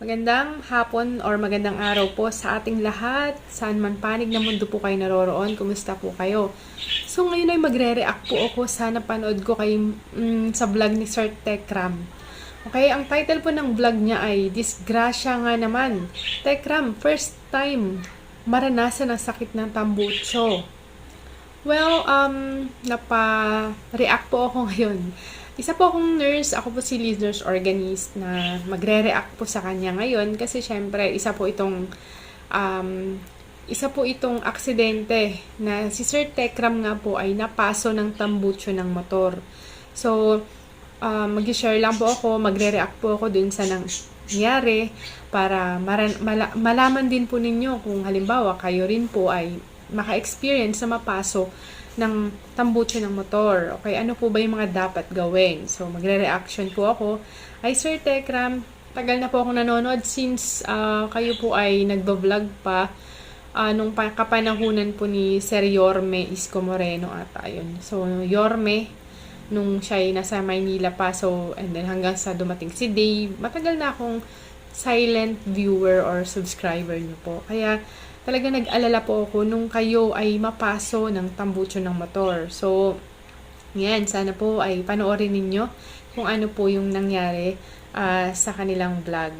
Magandang hapon or magandang araw po sa ating lahat. Saan man panig na mundo po kayo naroroon, kumusta po kayo? So ngayon ay magre-react po ako sa napanood ko kay, mm, sa vlog ni Sir Tekram. Okay, ang title po ng vlog niya ay Disgrasya nga naman. Tekram, first time maranasan ang sakit ng tambucho. Well, um, napa-react po ako ngayon. Isa po akong nurse, ako po si lead nurse organist na magre-react po sa kanya ngayon kasi syempre isa po itong um, isa po itong aksidente na si Sir Tekram nga po ay napaso ng tambucho ng motor. So, uh, mag-share lang po ako, magre-react po ako dun sa nangyari para maran- mala- malaman din po ninyo kung halimbawa kayo rin po ay maka-experience na mapaso ng tambucho ng motor. Okay, ano po ba yung mga dapat gawin? So, magre-reaction po ako. Ay, Sir Tekram, tagal na po ako nanonood since uh, kayo po ay nagbo-vlog pa uh, nung pa- kapanahunan po ni Sir Yorme Isko Moreno ata yun. So, Yorme, nung siya ay nasa Maynila pa, so, and then hanggang sa dumating si Dave, matagal na akong silent viewer or subscriber niyo po. Kaya, talaga nag-alala po ako nung kayo ay mapaso ng tambucho ng motor. So, yan, sana po ay panoorin ninyo kung ano po yung nangyari uh, sa kanilang vlog.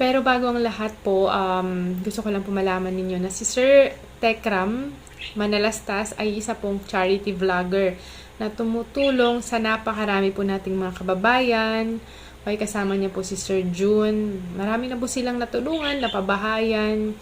Pero bago ang lahat po, um, gusto ko lang po malaman ninyo na si Sir Tekram Manalastas ay isa pong charity vlogger na tumutulong sa napakarami po nating mga kababayan. Okay, kasama niya po si Sir June. Marami na po silang natulungan, napabahayan,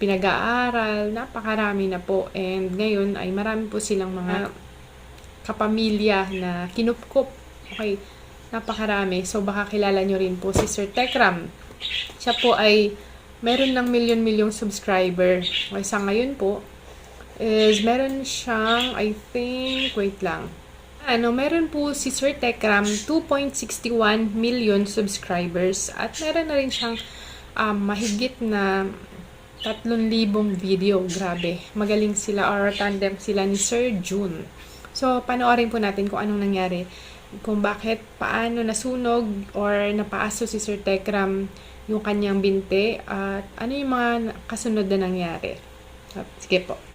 pinag-aaral, napakarami na po. And ngayon ay marami po silang mga kapamilya na kinupkup. Okay, napakarami. So baka kilala nyo rin po si Sir Tekram. Siya po ay meron ng milyon-milyong subscriber. Okay, sa ngayon po, is meron siyang, I think, wait lang. Ano, meron po si Sir Tekram 2.61 million subscribers at meron na rin siyang um, mahigit na 3,000 video. Grabe. Magaling sila or tandem sila ni Sir June. So, panoorin po natin kung anong nangyari. Kung bakit, paano nasunog or napaaso si Sir Tekram yung kanyang binte at ano yung mga kasunod na nangyari. Sige po.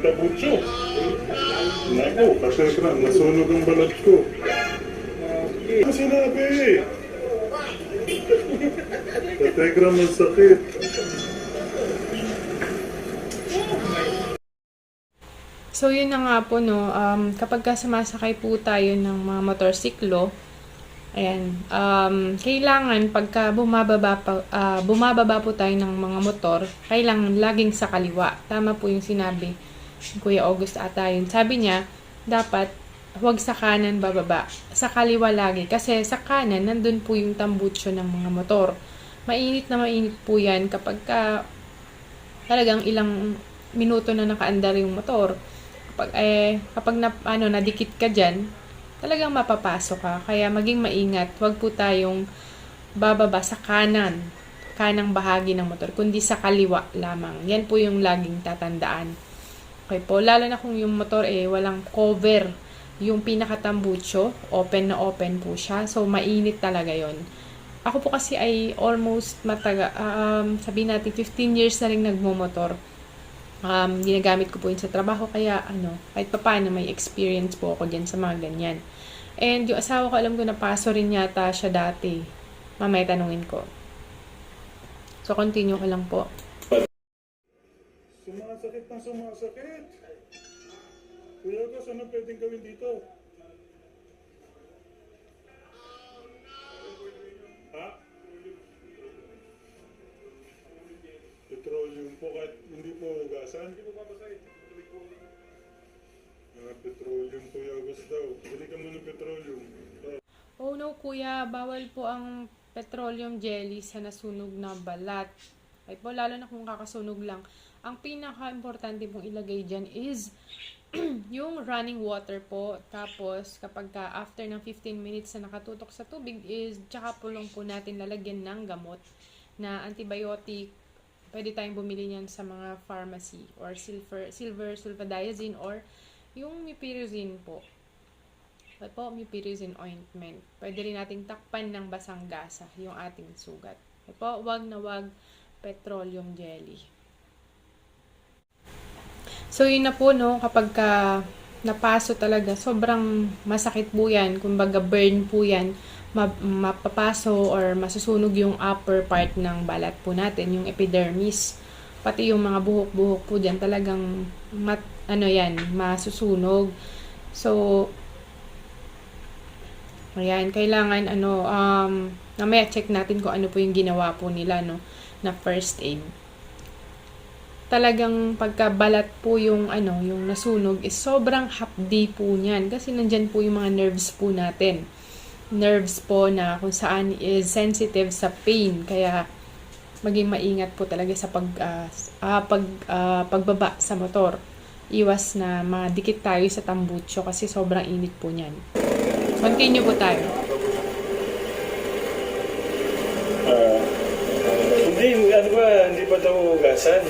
Yung tabucho. Naku, katekram, nasunog ang balat ko. Ano sinabi? Katekram, ang sakit. So, yun na nga po, no, um, kapag ka sumasakay po tayo ng mga motorsiklo, ayan, um, kailangan pagka bumababa, pa, ah, bumababa po tayo ng mga motor, kailangan laging sa kaliwa. Tama po yung sinabi ni Kuya August ata yun. Sabi niya, dapat huwag sa kanan bababa, sa kaliwa lagi. Kasi sa kanan, nandun po yung tambucho ng mga motor. Mainit na mainit po yan kapag ka talagang ilang minuto na nakaandar yung motor. Kapag, eh, kapag na, ano, nadikit ka dyan, talagang mapapasok ka. Kaya maging maingat. Huwag po tayong bababa sa kanan, kanang bahagi ng motor, kundi sa kaliwa lamang. Yan po yung laging tatandaan. Okay po, lalo na kung yung motor eh walang cover. Yung pinakatambucho, open na open po siya. So, mainit talaga yon Ako po kasi ay almost mataga, um, sabihin natin 15 years na rin nagmumotor um, ginagamit ko po yun sa trabaho. Kaya, ano, kahit pa paano may experience po ako dyan sa mga ganyan. And yung asawa ko, alam ko na paso rin yata siya dati. Mamaya tanungin ko. So, continue ko lang po. Na sumasakit. Kuya Gus, ano pwedeng gawin dito? Ha? Petroleum po kahit hindi po hugasan? Hindi po babasahin. Ah, petroleum Kuya Gus daw. Bili ka muna petroleum. Oh no, kuya, bawal po ang petroleum jelly sa nasunog na balat. Ay po, lalo na kung kakasunog lang. Ang pinaka-importante pong ilagay dyan is yung running water po. Tapos, kapag ka after ng 15 minutes na nakatutok sa tubig is, tsaka pulong po natin lalagyan ng gamot na antibiotic. Pwede tayong bumili niyan sa mga pharmacy or silver, silver sulfadiazine or yung mipirozin po. Ito po, mipirozin ointment. Pwede rin nating takpan ng basang gasa yung ating sugat. Ito po, wag na wag petroleum jelly. So, yun na po, no, kapag ka napaso talaga, sobrang masakit po yan. Kumbaga, burn po yan. Ma- mapapaso or masusunog yung upper part ng balat po natin, yung epidermis. Pati yung mga buhok-buhok po dyan, talagang mat, ano yan, masusunog. So, ayan, kailangan, ano, um, namaya check natin kung ano po yung ginawa po nila, no, na first aid talagang pagkabalat po yung ano, yung nasunog is sobrang hapdi po niyan kasi nandyan po yung mga nerves po natin. Nerves po na kung saan is sensitive sa pain kaya maging maingat po talaga sa pag ah, ah, pag ah, pagbaba sa motor. Iwas na madikit tayo sa tambucho kasi sobrang init po niyan. Continue po tayo. Ah, hindi, ano ba, daw hugasan?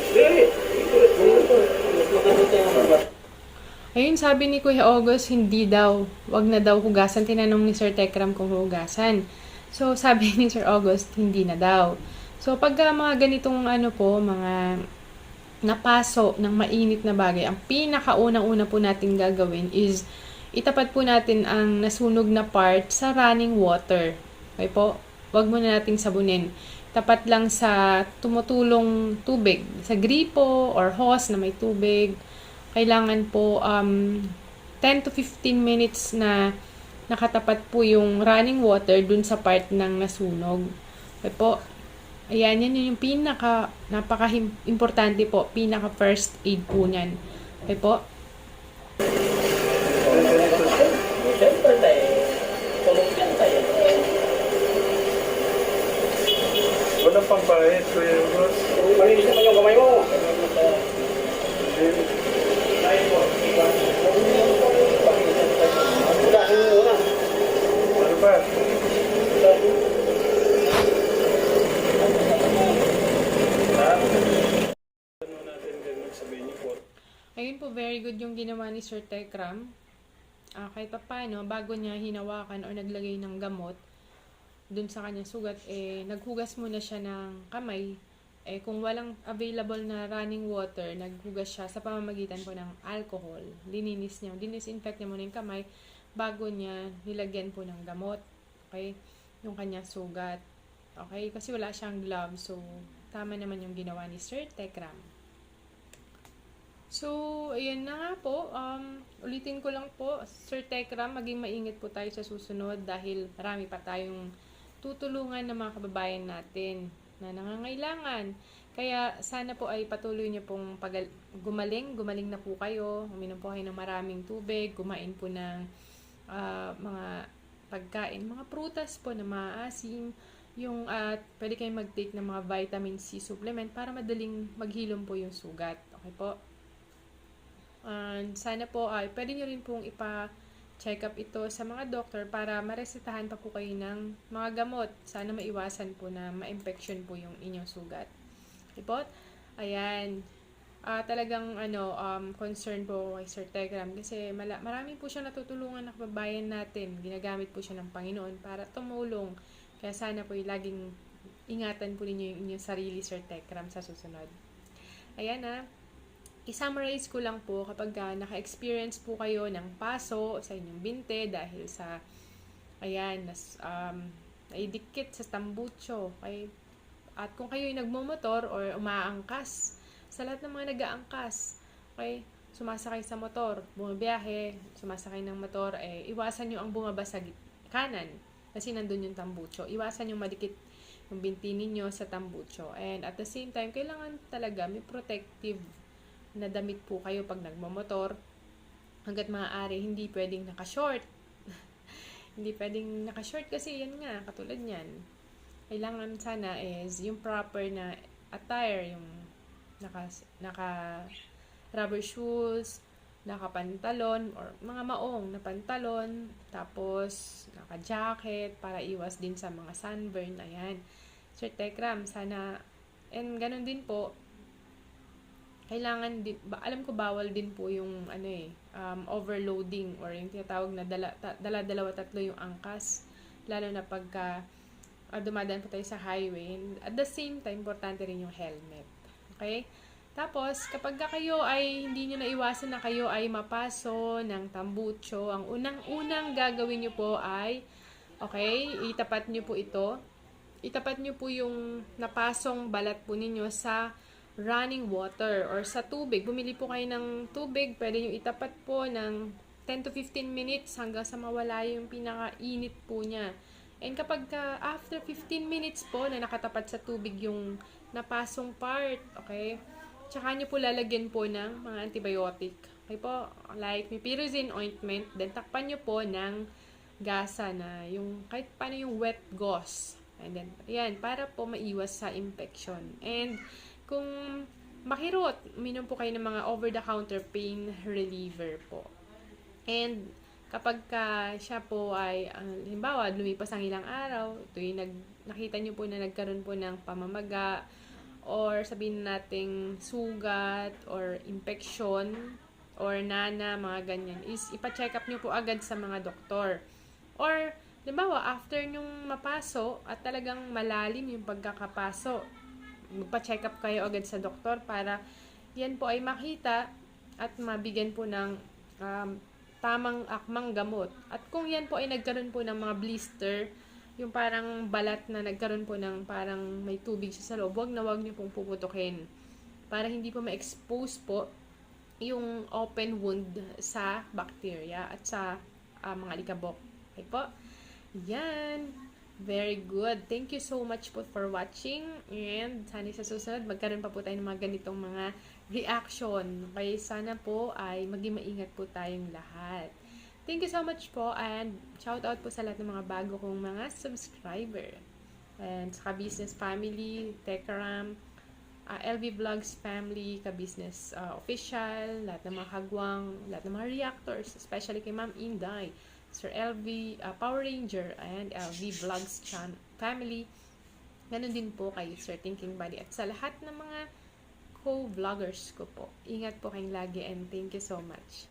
Ayun, sabi ni Kuya August, hindi daw, wag na daw hugasan. Tinanong ni Sir Tekram kung hugasan. So, sabi ni Sir August, hindi na daw. So, pagka mga ganitong ano po, mga napaso ng mainit na bagay, ang pinakaunang-una po natin gagawin is itapat po natin ang nasunog na part sa running water. Okay po? Wag muna nating sabunin. Tapat lang sa tumutulong tubig, sa gripo or hose na may tubig. Kailangan po um, 10 to 15 minutes na nakatapat po yung running water dun sa part ng nasunog. Okay po? Ayan, yan yung pinaka, napaka-importante po, pinaka first aid po niyan. Okay po? Siyempre tayo, tulog yan tayo. Walang pambayad, Kuya Ros. Malinis naman yung kamay mo. Hugasin mo muna. Ano ba? Ha? Ano natin ganun sabihin niyo po? Ayun po, very good yung ginawa ni Sir Tekram. Ah, kahit pa paano, bago niya hinawakan o naglagay ng gamot dun sa kanyang sugat, eh, naghugas muna siya ng kamay. Eh, kung walang available na running water, naghugas siya sa pamamagitan po ng alcohol. Lininis niya, dinisinfect niya muna yung kamay bago niya nilagyan po ng gamot. Okay? Yung kanyang sugat. Okay? Kasi wala siyang gloves, so tama naman yung ginawa ni Sir Tekram. So, ayan na nga po. Um, ulitin ko lang po, Sir Tekram, maging maingat po tayo sa susunod dahil marami pa tayong tutulungan ng mga kababayan natin na nangangailangan. Kaya sana po ay patuloy niyo pong pagal- gumaling, gumaling na po kayo, uminom po kayo ng maraming tubig, kumain po ng ah, mga pagkain, mga prutas po na maasim, yung at pwede kayong mag-take ng mga vitamin C supplement para madaling maghilom po yung sugat. Okay po? And sana po ay pwede nyo rin pong ipa-check up ito sa mga doktor para maresetahan pa po kayo ng mga gamot. Sana maiwasan po na ma-infection po yung inyong sugat. Po? Ayan. Ah, talagang ano um concern po kay Sir Tegram kasi mala- marami po siya natutulungan na kababayan natin. Ginagamit po siya ng Panginoon para tumulong. Kaya sana po yung laging ingatan po ninyo yung inyong sarili Sir Tegram sa susunod. Ayan na. I-summarize ko lang po kapag ah, naka-experience po kayo ng paso sa inyong binte dahil sa ayan, nas, um, naidikit sa tambucho. Okay? At kung kayo yung nagmumotor or umaangkas, sa lahat ng mga nag-aangkas, okay, sumasakay sa motor, bumabiyahe, sumasakay ng motor, eh, iwasan nyo ang bumaba sa kanan kasi nandun yung tambucho. Iwasan yung madikit yung binti ninyo sa tambucho. And at the same time, kailangan talaga may protective na damit po kayo pag nagmamotor. Hanggat maaari, hindi pwedeng naka-short. hindi pwedeng naka-short kasi yan nga, katulad yan. Kailangan sana is yung proper na attire, yung naka, naka rubber shoes, naka pantalon or mga maong na pantalon, tapos naka jacket para iwas din sa mga sunburn. Ayan. Sir Tekram, sana and ganun din po kailangan din, ba, alam ko bawal din po yung ano eh, um, overloading or yung tinatawag na dala, ta, dala dalawa tatlo yung angkas. Lalo na pagka uh, dumadaan po tayo sa highway. And at the same time, importante rin yung helmet. Okay? Tapos, kapag ka kayo ay hindi nyo naiwasan na kayo ay mapaso ng tambucho, ang unang-unang gagawin nyo po ay, okay, itapat nyo po ito. Itapat nyo po yung napasong balat po ninyo sa running water or sa tubig. Bumili po kayo ng tubig, pwede nyo itapat po ng 10 to 15 minutes hanggang sa mawala yung pinaka-init po niya. And kapag ka, after 15 minutes po na nakatapat sa tubig yung napasong part, okay, tsaka nyo po lalagyan po ng mga antibiotic. Okay po, like may pyroxene ointment, then takpan nyo po ng gasa na yung, kahit paano yung wet gauze. And then, yan, para po maiwas sa infection. And, kung makirot, minom po kayo ng mga over-the-counter pain reliever po. And, kapag ka siya po ay, ang halimbawa, lumipas ang ilang araw, yung nag, nakita nyo po na nagkaroon po ng pamamaga, or sabihin nating sugat, or infection, or nana, mga ganyan, is ipa-check up nyo po agad sa mga doktor. Or, halimbawa, after nyong mapaso, at talagang malalim yung pagkakapaso, magpa-check up kayo agad sa doktor para yan po ay makita at mabigyan po ng um, tamang akmang gamot. At kung yan po ay nagkaroon po ng mga blister, yung parang balat na nagkaroon po ng parang may tubig siya sa loob, wag na wag niyo pong puputukin. Para hindi po ma-expose po yung open wound sa bacteria at sa ah, mga likabok. Okay po? Yan. Very good. Thank you so much po for watching. And sana sa susunod, magkaroon pa po tayo ng mga ganitong mga reaction. Kaya sana po ay maging maingat po tayong lahat. Thank you so much po and shout out po sa lahat ng mga bago kong mga subscriber. And sa business family, Tekaram, uh, LV Vlogs family, ka-business uh, official, lahat ng mga hagwang, lahat ng mga reactors, especially kay Ma'am Inday, Sir LV, uh, Power Ranger, and LV Vlogs chan family. Ganon din po kay Sir Thinking Buddy at sa lahat ng mga co-vloggers ko po. Ingat po kayong lagi and thank you so much.